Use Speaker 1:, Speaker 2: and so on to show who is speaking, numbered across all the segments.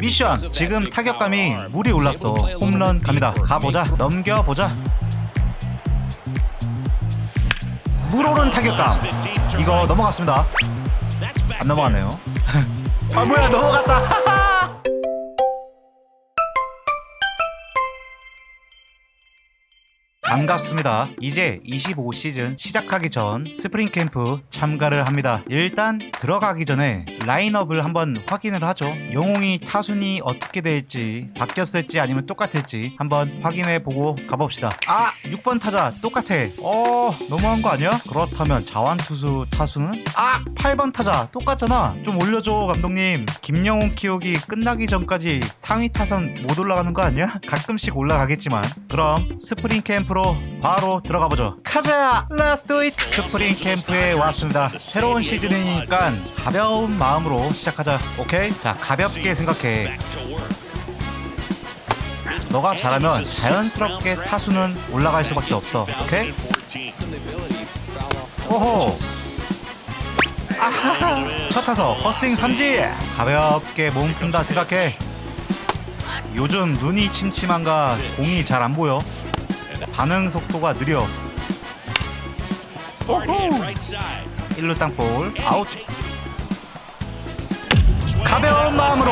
Speaker 1: 미션 지금 타격감이 물이 올랐어. 홈런 갑니다. 가보자. 넘겨보자. 물 오른 타격감. 이거 넘어갔습니다. 안 넘어갔네요. 아 뭐야 넘어갔다 반갑습니다. 이제 25시즌 시작하기 전 스프링 캠프 참가를 합니다. 일단 들어가기 전에 라인업을 한번 확인을 하죠. 영웅이 타순이 어떻게 될지 바뀌었을지 아니면 똑같을지 한번 확인해 보고 가봅시다. 아 6번 타자 똑같아. 어 너무한 거 아니야? 그렇다면 자완투수 타수는 아 8번 타자 똑같잖아. 좀 올려줘 감독님. 김영웅 키우기 끝나기 전까지 상위 타선 못 올라가는 거 아니야? 가끔씩 올라가겠지만 그럼 스프링 캠프로 바로 들어가 보죠. 가자, Let's do it. 스프링 캠프에 왔습니다. 새로운 시즌이니까 가벼운 마음으로 시작하자. 오케이? 자 가볍게 생각해. 너가 잘하면 자연스럽게 타수는 올라갈 수밖에 없어. 오케이? 오호. 아하. 첫 타석 허스윙 삼진. 가볍게 몸 푼다 생각해. 요즘 눈이 침침한가 공이 잘 안 보여. 반응 속도가 느려. 오호. 1루 땅볼 아웃. 가벼운 마음으로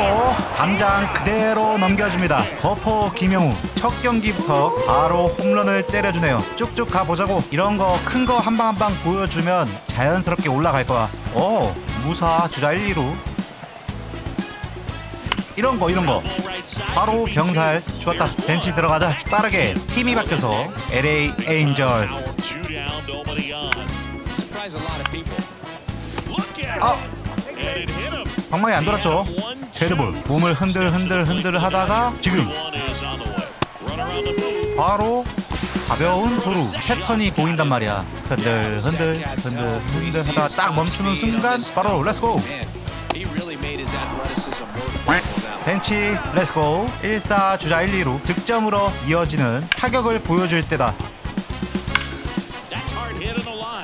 Speaker 1: 당장 그대로 넘겨줍니다. 거포 김영우 첫 경기부터 바로 홈런을 때려주네요. 쭉쭉 가보자고. 이런 거 큰 거 한 방 한 방 보여주면 자연스럽게 올라갈 거야. 오 무사 주자 1, 2루. 이런 거 이런 거. 바로 병살 좋았다. 벤치 들어가자. 빠르게 팀이 바뀌어서 LA 에인절스 아! 방망이 안 돌았죠? 데드볼. 몸을 흔들 흔들 흔들 하다가 지금. 바로 가벼운 도루 패턴이 보인단 말이야. 흔들 흔들 흔들 흔들 하다가 딱 멈추는 순간 바로 렛츠고 벤치 렛츠고. 1사 주자 1, 2루. 득점으로 이어지는 타격을 보여줄 때다.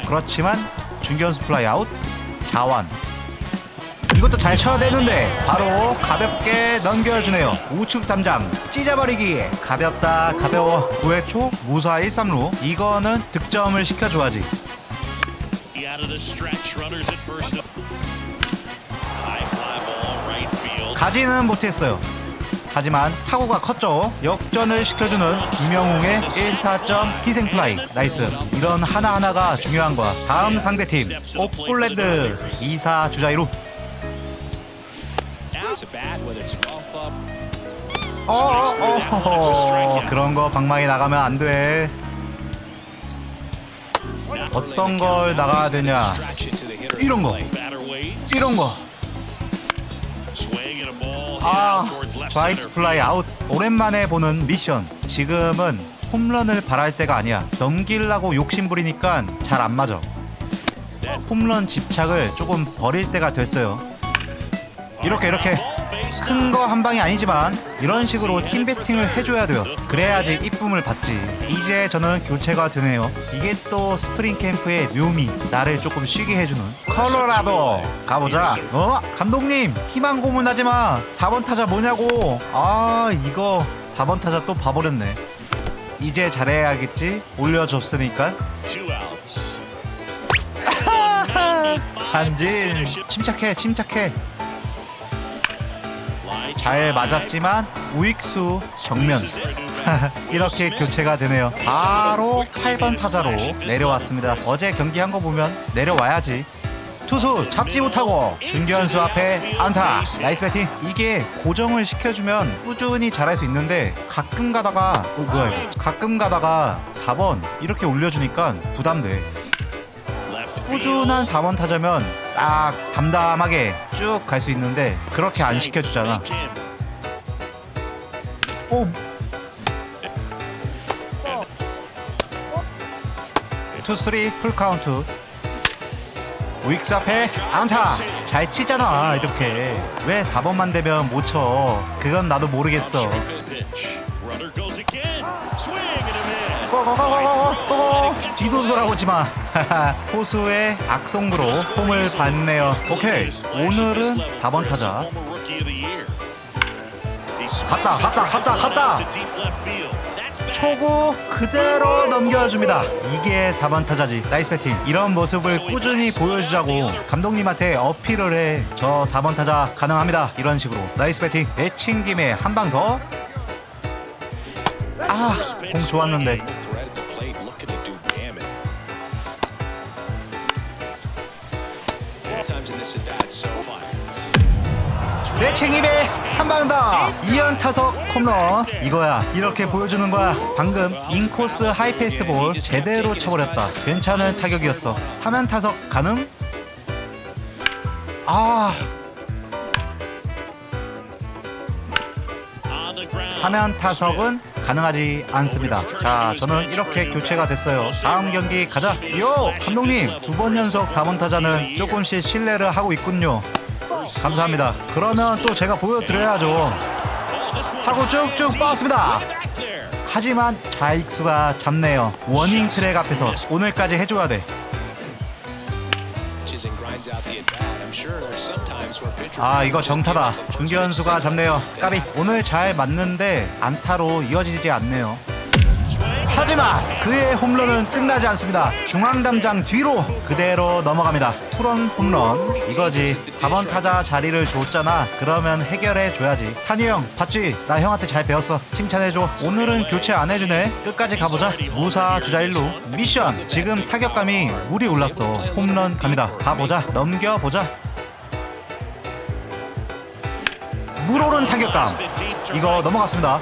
Speaker 1: 그렇지만 중견수 플라이 아웃 자완. 이것도 잘 쳐야 되는데 바로 가볍게 넘겨주네요. 우측 담장 찢어버리기 가볍다 가벼워. 9회 초 무사 1, 3루. 이거는 득점을 시켜줘야지 가지는 못했어요. 하지만 타구가 컸죠. 역전을 시켜주는 김영웅의 1타점 희생플라이 나이스. 이런 하나하나가 중요한 거야. 다음 상대팀 옥블랜드. 2사 주자 1루. 어어 어. 그런 거 방망이 나가면 안 돼. 어떤 걸 나가야 되냐. 이런 거. 이런 거 아, 좌익스 플라이 아웃. 오랜만에 보는 미션. 지금은 홈런을 바랄 때가 아니야. 넘기려고 욕심부리니까 잘 안 맞아. 홈런 집착을 조금 버릴 때가 됐어요. 이렇게 이렇게 큰 거 한 방이 아니지만 이런 식으로 팀 배팅을 해줘야 돼요. 그래야지 이쁨을 받지. 이제 저는 교체가 되네요. 이게 또 스프링 캠프의 묘미. 나를 조금 쉬게 해주는 컬러라도 가보자. 어? 감독님 희망 고문하지 마. 4번 타자 뭐냐고. 아 이거 4번 타자 또 봐버렸네. 이제 잘해야겠지. 올려줬으니까. 산진 침착해 침착해. 잘 맞았지만 우익수 정면. 이렇게 교체가 되네요. 바로 8번 타자로 내려왔습니다. 어제 경기한 거 보면 내려와야지. 투수 잡지 못하고 중견수 앞에 안타. 나이스 배팅. 이게 고정을 시켜주면 꾸준히 잘할 수 있는데 가끔 가다가 어 뭐야 이거? 가끔 가다가 4번 이렇게 올려주니까 부담돼. 꾸준한 4번 타자면 딱 담담하게 쭉 갈 수 있는데 그렇게 안 시켜주잖아. 오. 투 쓰리 풀 카운트. 우익스 앞에 안타. 잘 치잖아 이렇게. 왜 4번만 되면 못 쳐? 그건 나도 모르겠어 뒤도 돌아오지 마 호수의 악성으로 홈을 받네요 오케이 오늘은 4번 타자 갔다 갔다 갔다 갔다 초구 그대로 넘겨줍니다. 이게 4번 타자지. 나이스 배팅. 이런 모습을 꾸준히 보여주자고 감독님한테 어필을 해. 저 4번 타자 가능합니다. 이런 식으로. 나이스 배팅. 내친 김에 한 방 더. 아, 공 좋았는데.
Speaker 2: Four times in this at bat so far.
Speaker 1: 내친 김에 한방 더. 이연 타석 홈런. 이거야. 이렇게 보여주는 거야. 방금 인코스 하이페이스트 볼 제대로 쳐버렸다. 괜찮은 타격이었어. 3연 타석 가능? 아, 3연 타석은 가능하지 않습니다. 자, 저는 이렇게 교체가 됐어요. 다음 경기 가자. 요! 감독님, 두 번 연속 4번 타자는 조금씩 신뢰를 하고 있군요. 감사합니다. 그러면 또 제가 보여드려야죠. 하고 쭉쭉 뻗었습니다. 하지만 좌익수가 잡네요. 워닝 트랙 앞에서 오늘까지 해줘야 돼. 아 이거 정타다. 중견수가 잡네요. 까비. 오늘 잘 맞는데 안타로 이어지지 않네요. 하지만 그의 홈런은 끝나지 않습니다. 중앙 담장 뒤로 그대로 넘어갑니다. 투런 홈런. 이거지. 4번 타자 자리를 줬잖아. 그러면 해결해 줘야지. 탄이 형, 봤지? 나 형한테 잘 배웠어. 칭찬해 줘. 오늘은 교체 안 해주네. 끝까지 가보자. 무사 주자 1루. 미션. 지금 타격감이 물이 올랐어. 홈런 갑니다. 가보자. 넘겨보자. 물 오른 타격감. 이거 넘어갔습니다.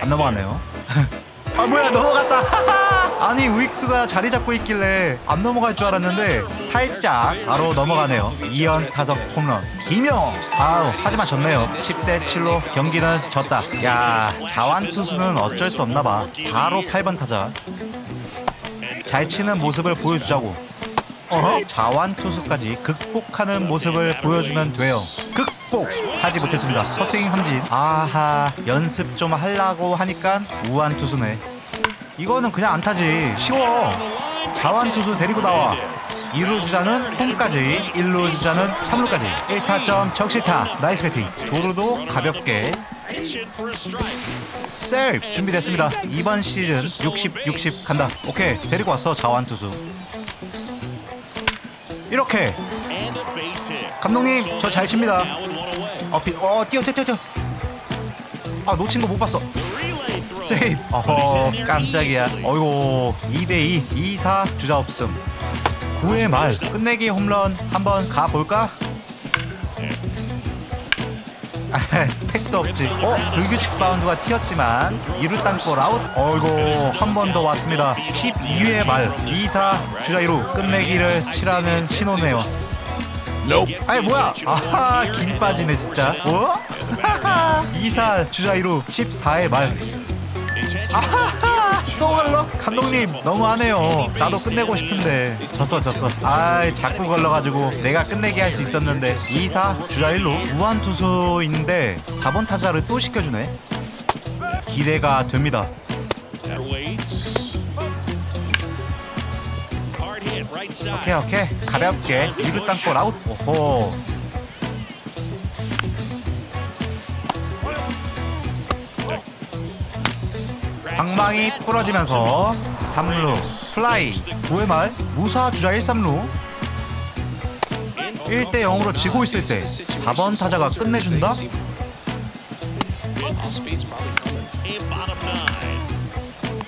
Speaker 1: 안 넘어갔네요. 아 뭐야 넘어갔다. 아니 우익수가 자리 잡고 있길래 안 넘어갈 줄 알았는데 살짝 바로 넘어가네요. 2연 타석 홈런. 김영. 아우 하지만 졌네요. 10대 7로 경기는 졌다. 야 자완 투수는 어쩔 수 없나 봐. 바로 8번 타자. 잘 치는 모습을 보여주자고. 어허? 자완 투수까지 극복하는 모습을 보여주면 돼요. 극복 하지 못했습니다. 허스윙 함진. 아하 연습 좀 하려고 하니까 우한 투수네. 이거는 그냥 안타지. 쉬워. 자완 투수 데리고 나와. 2루 주자는 홈까지, 1루 주자는 3루까지. 1타점 적시타. 나이스 배팅. 도루도 가볍게. 세이프 준비됐습니다. 이번 시즌 60, 60 간다. 오케이 데리고 왔어 자완 투수. 이렇게 감독님 저 잘 칩니다. 어, 비, 어 뛰어 뛰어 뛰어 뛰어. 아 놓친 거 못 봤어. 세이프. 어허 깜짝이야. 어이구 2대2 2사 주자 없음. 9회 말 끝내기 홈런 한번 가볼까? 아, 택도 없지. 어? 불규칙 바운드가 튀었지만 2루 땅볼 아웃. 어이구 한번 더 왔습니다. 12회 말 2사 주자 2루 끝내기를 치라는 신호네요. 아니 뭐야? 아하 김 빠지네 진짜. 뭐? 2사 주자 2루 14회 말. 아하하 또 걸러? 감독님 너무하네요. 나도 끝내고 싶은데 졌어 졌어. 아이 자꾸 걸러가지고 내가 끝내게 할 수 있었는데 2사 주자 1루 무한 투수인데 4번 타자를 또 시켜주네. 기대가 됩니다. 오케이 오케이 가볍게 2루 땅볼 아웃. 오호. 방망이 부러지면서 3루 플라이 9회 말 무사 주자 1, 3루. 1대 0으로 지고 있을 때 4번 타자가 끝내준다?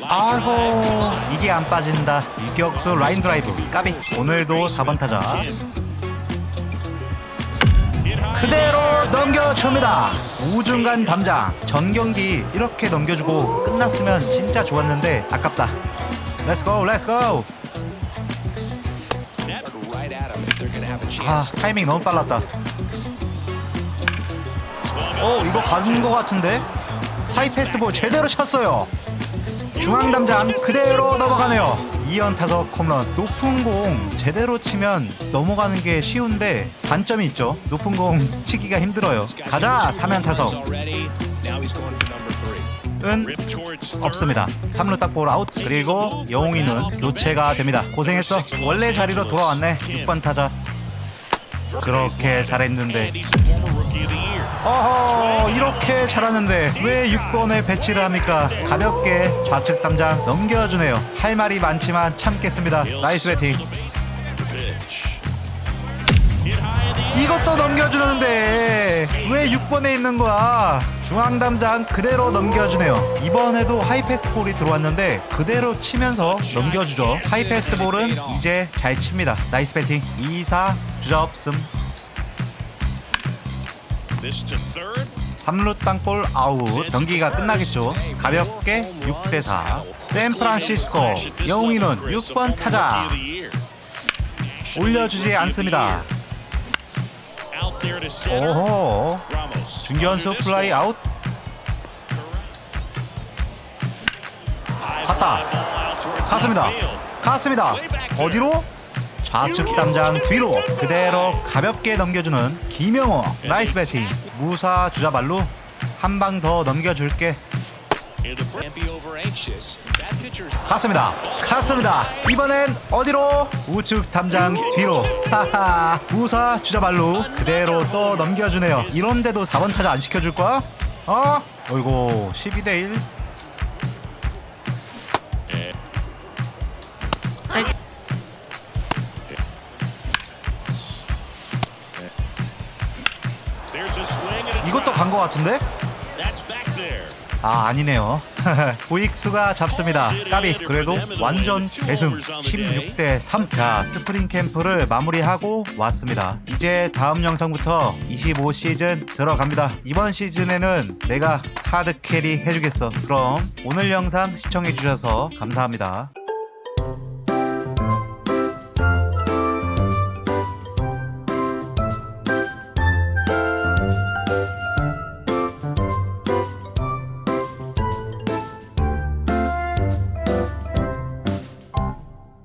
Speaker 1: 아이고 이게 안 빠진다. 유격수 라인 드라이브. 까비. 오늘도 4번 타자 그대로 넘겨줍니다. 우중간 담장 전 경기 이렇게 넘겨주고 끝났으면 진짜 좋았는데 아깝다.
Speaker 2: They're gonna have a
Speaker 1: 아. 타이밍 너무 빨랐다. 어 이거 가는 거 같은데? 하이 패스트볼 제대로 쳤어요. 중앙 담장 그대로 넘어가네요 2연 타석 홈런 높은 공 제대로 치면 넘어가는 게 쉬운데 단점이 있죠. 높은 공 치기가 힘들어요. 가자 3연 타석. 은 없습니다. 3루 딱볼 아웃 그리고 영웅이는 교체가 됩니다. 고생했어. 원래 자리로 돌아왔네. 6번 타자. 그렇게 잘했는데 어허 이렇게 잘하는데 왜 6번에 배치를 합니까? 가볍게 좌측 담장 넘겨주네요. 할 말이 많지만 참겠습니다. 나이스 배팅. 이것도 넘겨주는데 왜 6번에 있는 거야? 중앙 담장 그대로 넘겨주네요. 이번에도 하이패스트 볼이 들어왔는데 그대로 치면서 넘겨주죠. 하이패스트 볼은 이제 잘 칩니다. 나이스 배팅. 2사 주접승
Speaker 2: This to third.
Speaker 1: 3루 땅볼 아웃. 경기가 끝나겠죠. 가볍게 6대4 샌프란시스코 영웅이는 6번 타자. 올려주지 않습니다. 오호. 중견수 플라이 아웃. 갔다. 갔습니다. 갔습니다. 어디로? 좌측 담장 뒤로 그대로 가볍게 넘겨주는 김영호. 나이스 배팅. 무사 주자발루 한방 더 넘겨줄게. 갔습니다. 갔습니다. 이번엔 어디로? 우측 담장 뒤로. 하하. 무사 주자발루 그대로 또 넘겨주네요. 이런데도 4번 타자 안 시켜줄 거야? 어? 어이고 12대1 거 같은데? 아 아니네요. 우익수가 잡습니다. 까비. 그래도 완전 대승. 16대 3자 스프링 캠프를 마무리하고 왔습니다. 이제 다음 영상부터 25 시즌 들어갑니다. 이번 시즌에는 내가 하드 캐리 해주겠어. 그럼 오늘 영상 시청해 주셔서 감사합니다